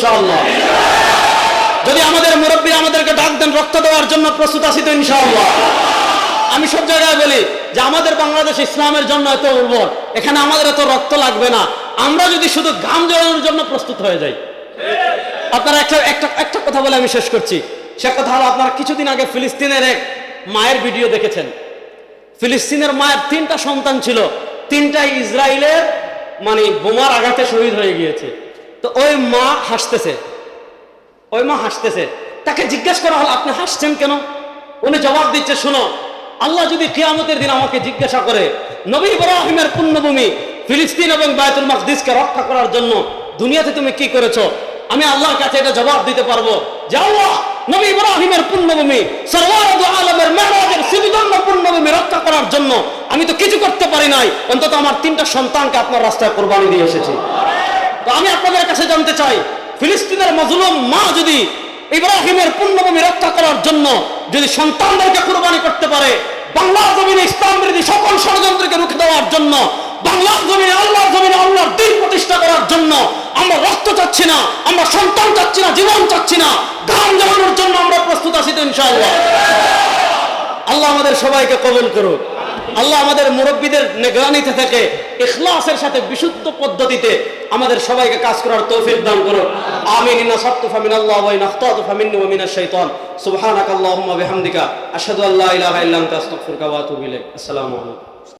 ইনশাআল্লাহ। যদি আমাদের মুরব্বী আমাদেরকে ডাক দেন, রক্ত দেওয়ার জন্য প্রস্তুত আছি তো ইনশাআল্লাহ। আমি সব জায়গায় বলি যে আমাদের বাংলাদেশ ইসলামের জন্য এত উর্বর, এখানে আমাদের এত রক্ত লাগবে না। আমরা যদি শুধু ঘাম জড়ানোর জন্য প্রস্তুত হয়ে যাই। আপনারা একটা একটা একটা কথা বলে আমি শেষ করছি। সে কথা হলো আপনারা কিছুদিন আগে ফিলিস্তিনের এক মায়ের ভিডিও দেখেছেন। ফিলিস্তিনের মায়ের তিনটা সন্তান ছিল। তিনটাই ইসরায়েলের মানে বোমার আঘাতে শহীদ হয়ে গিয়েছে। তো ওই মা হাসতেছে। ওই মা হাসতেছে। তাকে জিজ্ঞেস করা হলো, আপনি হাসছেন কেন? উনি জবাব দিচ্ছে, শোনো, আল্লাহ যদি কিয়ামতের দিন আমাকে জিজ্ঞাসা করে, নবী ইব্রাহিমের পুণ্যভূমি ফিলিস্তিন এবং বায়তুল মাকদিসকে রক্ষা করার জন্য দুনিয়াতে তুমি কি করেছ? আমি আল্লাহর কাছে এটা জবাব দিতে পারব যে আল্লাহ নবী ইব্রাহিমের পুণ্যভূমি সর্বারদ আলমের মেহরাজের সিবিদন্য পুণ্যভূমি রক্ষা করার জন্য আমি তো কিছু করতে পারি নাই। অন্তত আমার তিনটা সন্তানকে আপনার রাস্তায় কোরবানি দিয়ে এসেছি। তো আমি আপনাদের কাছে জানতে চাই, ফিলিস্তিনের মজলুম মা যদি ইব্রাহিমের পুণ্যভূমি রক্ষা করার জন্য যদি সন্তানদেরকে কুরবানি করতে পারে, বাংলার জমিনে ইসলাম বিরোধী সকল ষড়যন্ত্রকে রুখে দেওয়ার জন্য, বাংলার জমিনে, আল্লাহর জমিনে, আল্লাহর দিন প্রতিষ্ঠা করার জন্য আমরা রক্ত চাচ্ছি না, আমরা সন্তান চাচ্ছি না, জীবন চাচ্ছি না ধান জমানোর জন্য আমরা প্রস্তুত আছি তো ইনশাআল্লাহ। আল্লাহ আমাদের সবাইকে কবল করুক। আল্লাহ আমাদের মুরব্বীদের নিগরানিতে থেকে, ইখলাসের সাথে বিশুদ্ধ পদ্ধতিতে আমাদের সবাইকে কাজ করার তৌফিক দান করুন। আমিন, ইন্না সাত্তু ফামিন আল্লাহ ওয়া ইন আখতাতু ফামিন্নি ওয়া মিনাশ শাইতান। সুবহানাকাল্লাহুম্মা বিহামদিকা, আশহাদু আল্লা ইলাহা ইল্লা আনতা, আস্তাগফিরুকা ওয়া আতুবু ইলাইক। আসসালামু আলাইকুম।